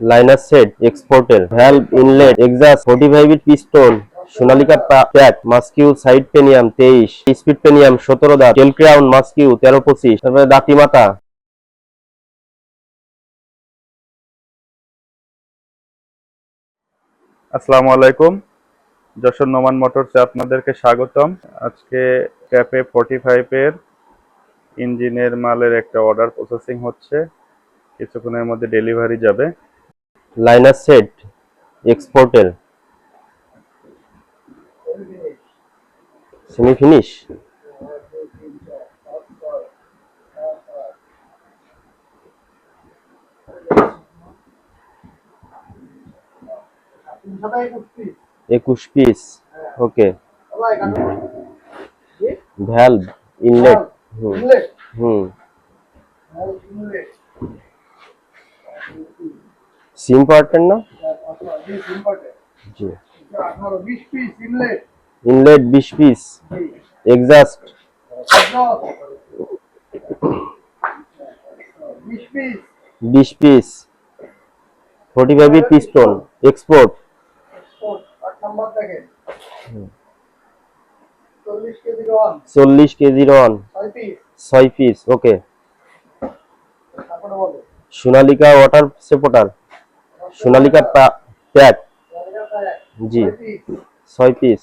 Liner set এক্সপোর্টের valve inlet exhaust forty five piston Sonalika pack Massey side pinion তেইশ speed pinion সতেরো দাঁত টেল crown মাস্কিউ তেরো পঁচিশ, তারপরে দাঁতি মাথা। আসসালামু আলাইকুম, যশোর নোমান মোটরসে আপনাদেরকে স্বাগতম। আজকে ক্যাপে ফোর্টি ফাইভের ইঞ্জিনের মালের একটা অর্ডার প্রসেসিং হচ্ছে, কিছুক্ষণের মধ্যে ডেলিভারি যাবে। লাইনার সেট এক্সপোর্টের সেমি ফিনিশ একুশ piece okay valve inlet hmm hmm. সিম পার্টের না? ইনলেট বিশ পিস। এক্সাস্ট বিশ piece. Forty five piston. Export চল্লিশ কেজি রন। ছয় piece. Okay Sonalika water separator Sonalika pack. জি, ছয় পিস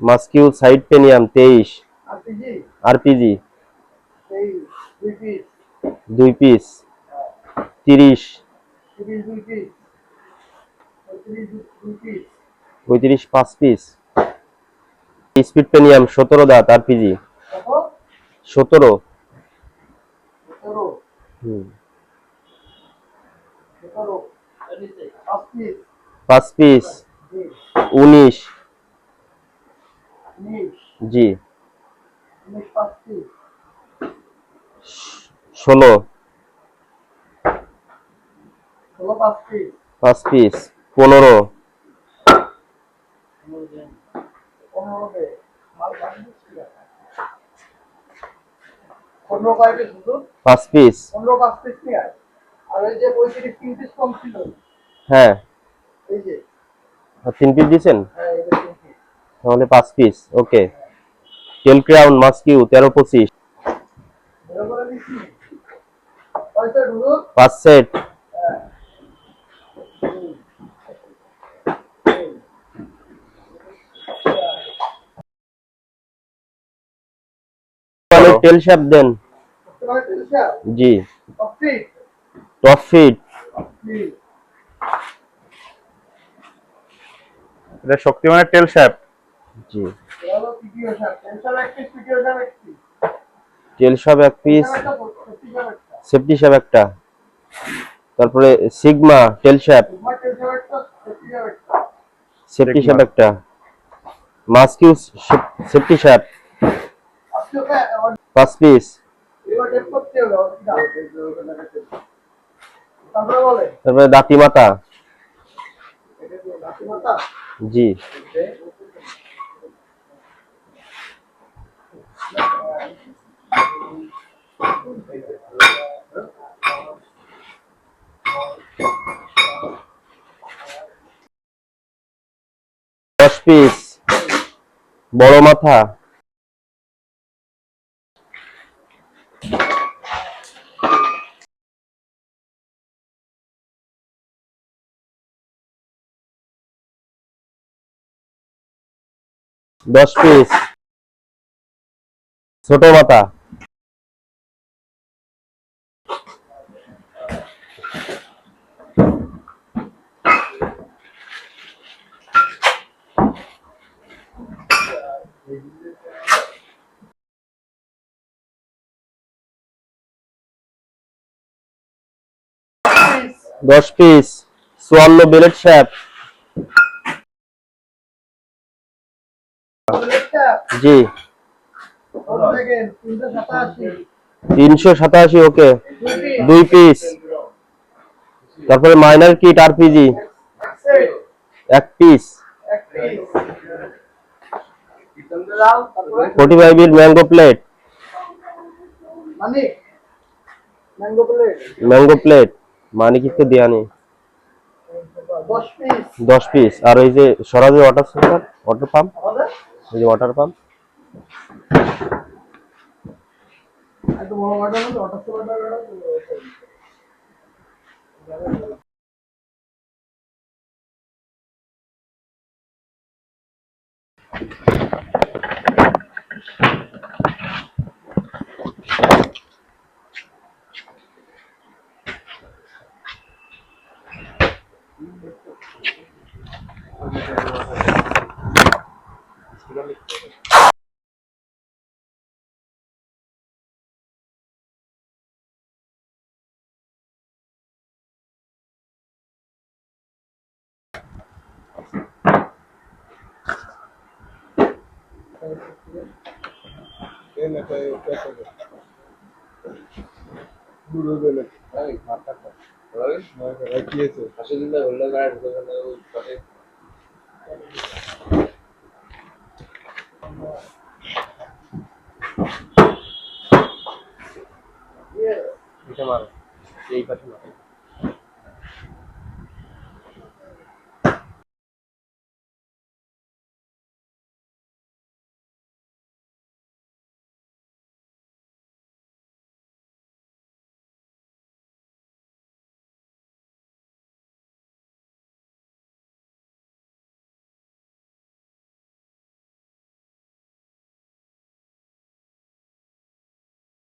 মাস্কিউ সাইড পেনিয়াম, তেইশ। আরপিজি। দুই পিস তিরিশ। পঁয়ত্রিশ, পাঁচ পিস স্পিড পেনিয়াম, সতেরো দাঁত, আরপিজি। সতেরো। পাঁচ পিস উনিশ। জি। ষোলো। পাঁচ পিস পনেরো। পনেরো কয়েকটা শুধু পাঁচ পিস। আর যে কম ছিল। হ্যাঁ। এই যে। আর তিন পিস দিয়েছেন? হ্যাঁ এই যে তিন পিস। তাহলে পাঁচ পিস ওকে। ক্রাউন মাস্কিউ তেরো পঁচিশ। এরকম করে দিচ্ছি। পয়সা ঢুকো পাঁচ সেট। টেল শ্যাপ দেন। জি। টপ ফিট এটা শক্তিমানের টেল শ্যাপ জি। টেল শ্যাপ এক পিস সেফটি শ্যাপ একটা। তারপরে Sigma tail shaft safety. Shaft একটা। মাস্কিউ সেফটি শ্যাপ পাঁচ পিস তারপরে দাঁতি মাথা। জি। দশ পিস বড় মাথা। দশ পিস ছোট মাথা দশ পিস চুয়ান্ন বেলেট শ্যাপ জি। তিনশো সাতাশি, ওকে। দুই পিস তারপরে মাইনার কিট আরপিজি এক সেট এক পিস ফোর্টি ফাইভ এর ম্যাঙ্গো প্লেট ম্যাঙ্গো প্লেট মানে কিন্তু দেয়া দশ পিস আর ওই যে সরাজি ওয়াটার সাপ্লাই ওয়াটার পাম্প ওই যে ওয়াটার পাম্প Thank বড় অর্ডার হলে অর্ডার তো অর্ডার এটা মারো এই পাশে মারো